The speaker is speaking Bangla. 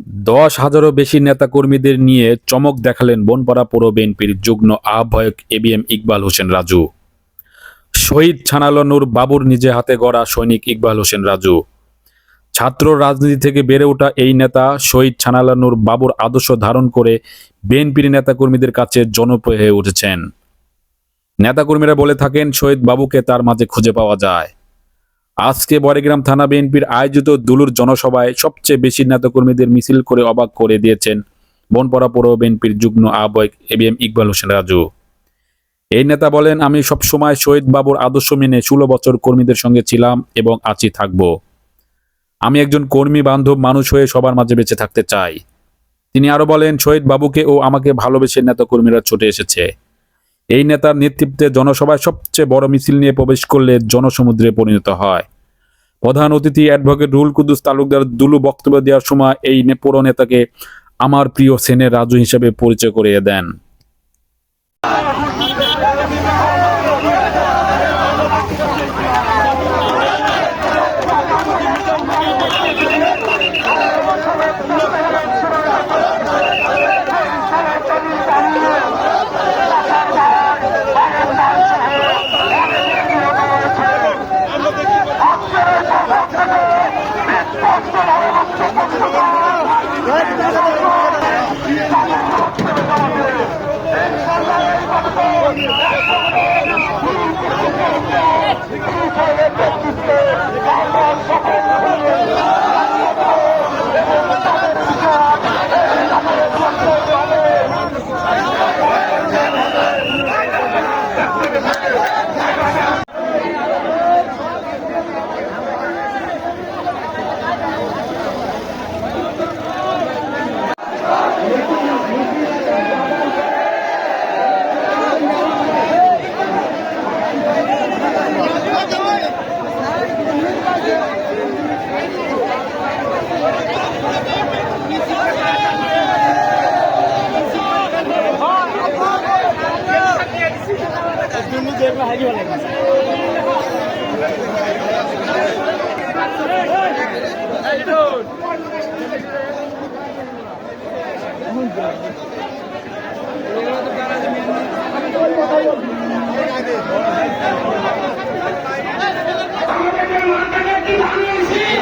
দশ হাজারও বেশি নেতাকর্মীদের নিয়ে চমক দেখালেন বনপাড়া পৌর বিএনপির যুগ্ম আহ্বায়ক এবিএম ইকবাল হোসেন রাজু। শহীদ ছানালনুর বাবুর নিজে হাতে গড়া সৈনিক ইকবাল হোসেন রাজু। ছাত্র রাজনীতি থেকে বেড়ে ওঠা এই নেতা শহীদ ছানালানুর বাবুর আদর্শ ধারণ করে বিএনপির নেতাকর্মীদের কাছে জনপ্রিয় হয়ে উঠেছেন। নেতাকর্মীরা বলে থাকেন, শহীদ বাবুকে তার মাঝে খুঁজে পাওয়া যায়। আজকে বড়গ্রাম থানা বিএনপির আয়োজিত দুলুর জনসভায় সবচেয়ে বেশি নেতাকর্মীদের মিছিল করে অবাক করে দিয়েছেন বনপড়া পৌর বিএনপির যুগ্ম আহ্বায়ক এবিএম ইকবাল হোসেন রাজু। এই নেতা বলেন, আমি সবসময় শহীদ বাবুর আদর্শ মেনে ষোলো বছর কর্মীদের সঙ্গে ছিলাম এবং আছি থাকব। আমি একজন কর্মী বান্ধব মানুষ হয়ে সবার মাঝে বেঁচে থাকতে চাই। তিনি আরও বলেন, শহীদ বাবুকে ও আমাকে ভালোবেসে নেতাকর্মীরা ছুটে এসেছে। এই নেতার নেতৃত্বে জনসভায় সবচেয়ে বড় মিছিল নিয়ে প্রবেশ করলে জনসমুদ্রে পরিণত হয়। প্রধান অতিথি অ্যাডভোকেট রুল কুদ্দুস তালুকদার দুলু বক্তব্য দেওয়ার সময় এই পুরো নেতাকে আমার প্রিয় সেনের রাজু হিসেবে পরিচয় করিয়ে দেন। Thank you. আমাদেরকে মাথাটা কি ভাঙিয়েছি